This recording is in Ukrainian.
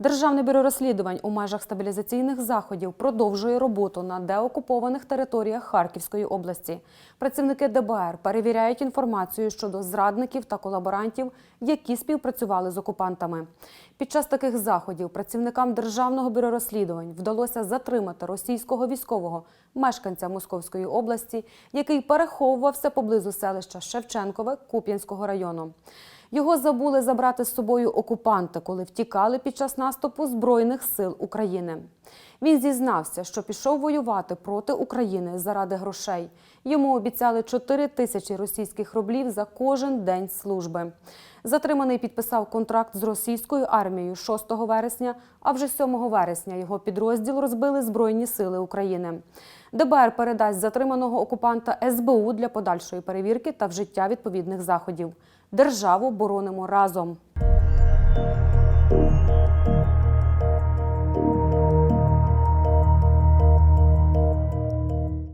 Державне бюро розслідувань у межах стабілізаційних заходів продовжує роботу на деокупованих територіях Харківської області. Працівники ДБР перевіряють інформацію щодо зрадників та колаборантів, які співпрацювали з окупантами. Під час таких заходів працівникам Державного бюро розслідувань вдалося затримати російського військового мешканця Московської області, який переховувався поблизу селища Шевченкове Куп'янського району. Його забули забрати з собою окупанти, коли втікали під час наступу Збройних сил України. Він зізнався, що пішов воювати проти України заради грошей. Йому обіцяли 4 тисячі російських рублів за кожен день служби. Затриманий підписав контракт з російською армією 6 вересня, а вже 7 вересня його підрозділ розбили Збройні сили України. ДБР передасть затриманого окупанта СБУ для подальшої перевірки та вжиття відповідних заходів. Державу боронимо разом.